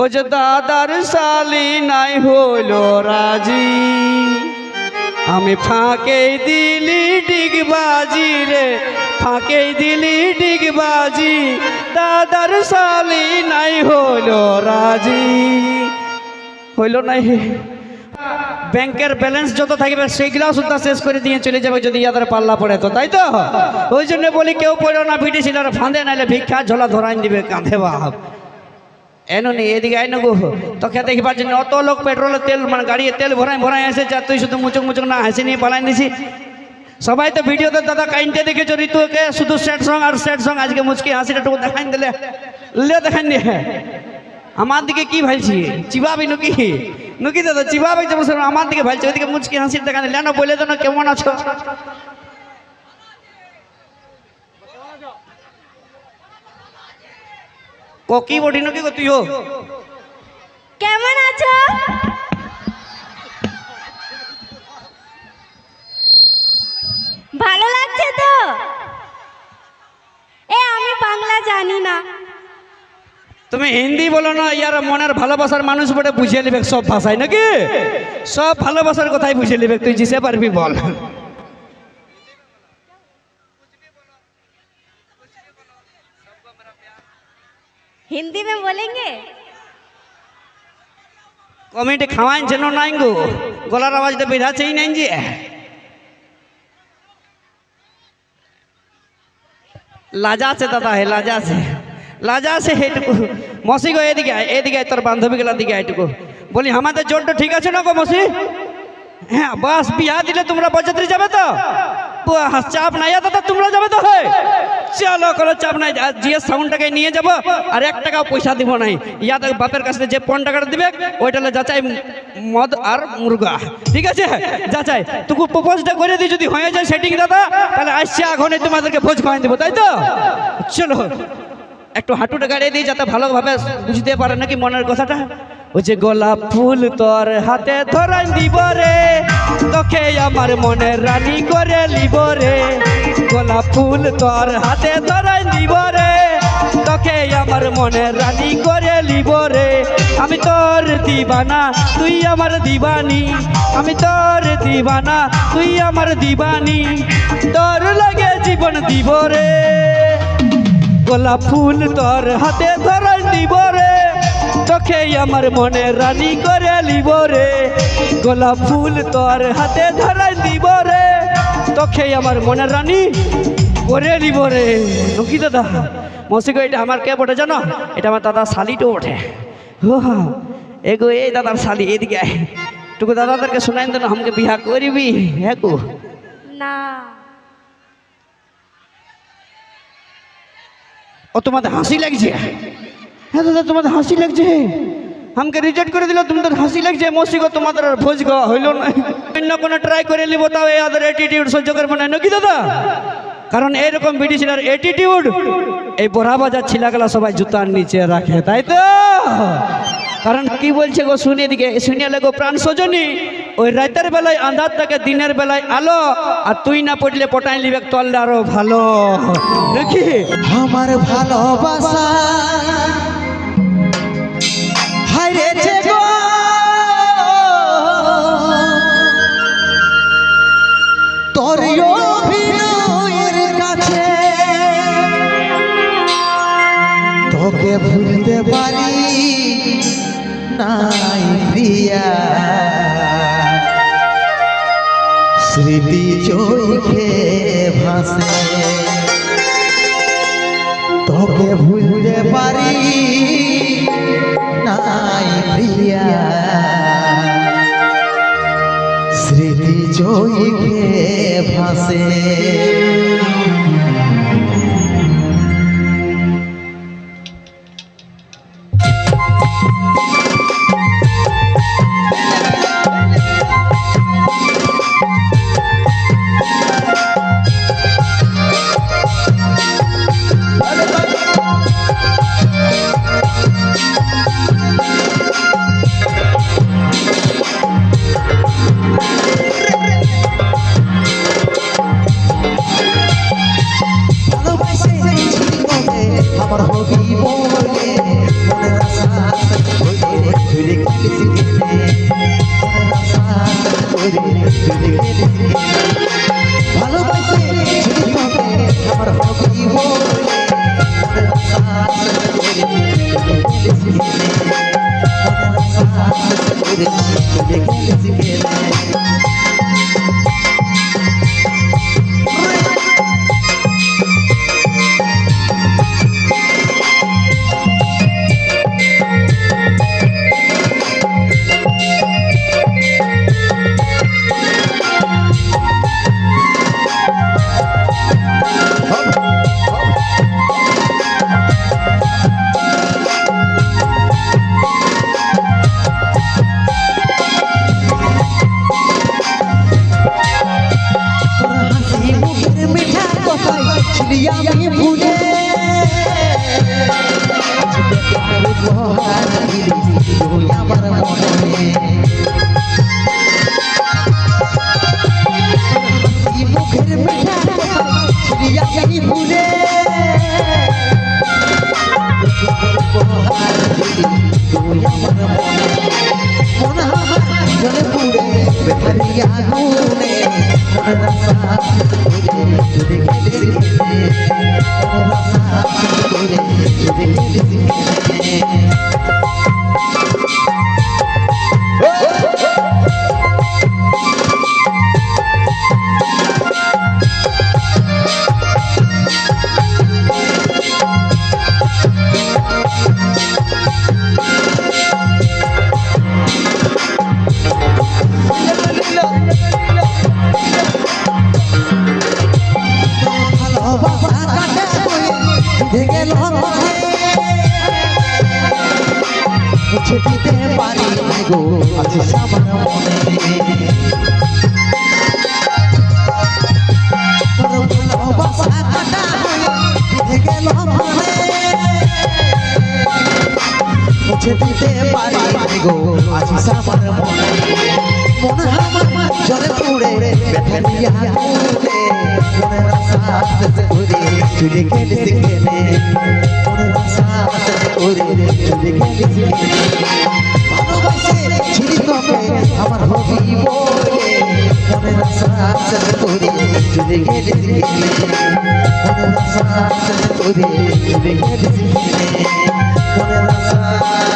ও যে দাদার শালি নাই হইল রাজি। আমি ফাঁকে দিলি ডিগবাজি রে, ফাঁকে দিলি ডিগবাজি দাদার শালি নাই হইল রাজি। হইল নাই ব্যাংকের ব্যালেন্স যত থাকবে সেইগুলাও সুদ্ধা শেষ করে দিয়ে চলে যাবে যদি ইয়াদের পাল্লা পড়ে তো, তাই তো? ওই জন্য বলি কেউ পড়ো না ভিটি ছিল ফাঁদে নাইলে ভিক্ষা ঝোলা ধরাই দিবে, কাঁধে বাপ। এনো নি এদিকে আইন গো তোকে দেখবার জন্য অত লোক পেট্রোলের তেল মানে গাড়ি তেল ভরাই ভরাই এসেছে আর তুই শুধু মুচুক মুচুক না হাসি নিয়ে পালাই দিছি সবাই তো ভিডিওতে দাদা কাইনতে দেখেছ ঋতুকে শুধু স্যাড সং আর স্যাড সং, আজকে মুচকি হাসিটা টুকু দেখাই দিলে। লে দেখাই দিয়ে আমার দিকে কি ভাইছি চিবাবি নুকি? নুকি দাদা, চিবাবি আমার দিকে ভাইছি ওইদিকে মুচকি হাসির দেখানি। লেনো বলে দেন কেমন আছো? ককি বডি নুকি গো তুইও কেমন আছো? ভালো লাগছে তো? এ আমি বাংলা জানি না। তুমি হিন্দি বলো না ইয়ার মনের ভালোবাসার মানুষ বটে বুঝিয়ে নেবে সব ভাষায় নাকি? সব ভালোবাসার কথাই বুঝিয়ে নেবে তুই জিসে পারবি বল। हिंदी में बोलेंगे কমেন্টে খাওয়াইন যেন নাই গো গলার আওয়াজ তো বেধাছেই নাই যে লাজা আছে দাদা হে লাজা আছে লাজা আছে হেটুকু মসি গো এদিকে আয় এদিকে আয় তোর বান্ধবী গেলা দিকে আয়টুকু বলি আমাদের জোরটা ঠিক আছে না গো মসি হ্যাঁ বাস বিয়া দিলে তোমরা বরযাত্রী যাবে তো বাস, চাপ নাই দাদা তোমরা যাবে তো চলো, কোনো চাপ নাই জিএস সাউন্ডটাকে নিয়ে যাব, আর এক টাকাও পয়সা দিব নাই। ইয়া বাপের কাছে যে পনেরো টাকাটা দিবে, ওইটা যাচাই মদ আর মুরগা। ঠিক আছে? যাচাই। তুকু প্রপোজটা করে দিই, যদি হয়ে যায় সেটিং দাদা, তাহলে আসছে এখনই তোমাদেরকে ভোজ খাওয়াই দেবো, তাই তো? চলো। একটু হাঁটুটা গাড়িয়ে দিই, যাতে ভালোভাবে বুঝতে পারে নাকি মনের কথাটা। যে গোলাপ ফুল তোর হাতে ধরাই দিব রে। তোকে আমার মনে রানী করে লিব রে। গোলাপ ফুল তোর হাতে ধরাই দিব রে। তোকে আমার মনে রানী করে লিব রে। আমি তোর দিবানা, তুই আমার দিবানি। আমি তোর দিবানা, তুই আমার দিবানি। তোর লাগে জীবন দিব রে। গোলাপ ফুল তোর হাতে ধরাই দিব রে। তোকে আমার মনে রানী করে লিব রে। গোলাপ ফুল তোর হাতে ধরাই দিব রে। তোকে আমার মনে রানী করে লিব রে। নকি দাদা মসিক এটা আমার কে বটে জানো? এটা আমার দাদা শালিটো ওঠে হো এগো এই দাদার শালি এদিকে। টুকু দাদাদেরকে শোনাই দেন আমাকে বিহা করবি? হ্যাঁ না। ও তোমাদের হাসি লাগছে? হ্যাঁ দাদা, তোমাদের হাসি লাগছে আমাকে রিজেক্ট করে দিল, তোমাদের হাসি লাগছে মসি গো তোমাদের আর ভোজ খাওয়া হইল না। অন্য কোনো ট্রাই করে নিব, তাও এই আদের অ্যাটিটিউড সহ্য করব না। নাকি দাদা? কারণ এইরকম ছিলার অ্যাটিটিউড এই বড়া বাজার ছিলাগুলা সবাই জুতার নিচে রাখে, তাই তো? কারণ কি বলছে গো, শুনে দিকে শুনে লেগো, প্রাণ সজনী, ওই রাতের বেলায়, আন্ধার থাকে, দিনের বেলায় আলো, আর তুই না পড়লে পটাই লিবে তললে আরও ভালো। নাকি? আমার ভালোবাসা নাই প্রিয়া। স্মৃতি চোখে ভাসে। তোকে ভুলতে পারি নাই প্রিয়া। স্মৃতি চোখে Thank you. আমার মনে মন আমার জলে পুড়ে বেথারি আগুনে মনের আশা পুরে চলে গেলে মনের আশা পুরে চলে গেলে দিতে পারি গো আছিস আমার মনে ভালোবাসা কাটা বিধে গেল মুছে দিতে পারি গো আছিস আমার মনে মন পুড়ে ব্যথানিয়া পুড়ে মনের আশা শেষ করে চলে গেলে সেখানে মনের আশা শেষ করে চলে গেলে সেখানে ভালোবাসে ছিড়ি তবে আমার হবি বলে মনের আশা শেষ করে চলে গেলে সেখানে মনের আশা শেষ করে চলে গেলে সেখানে মনের আশা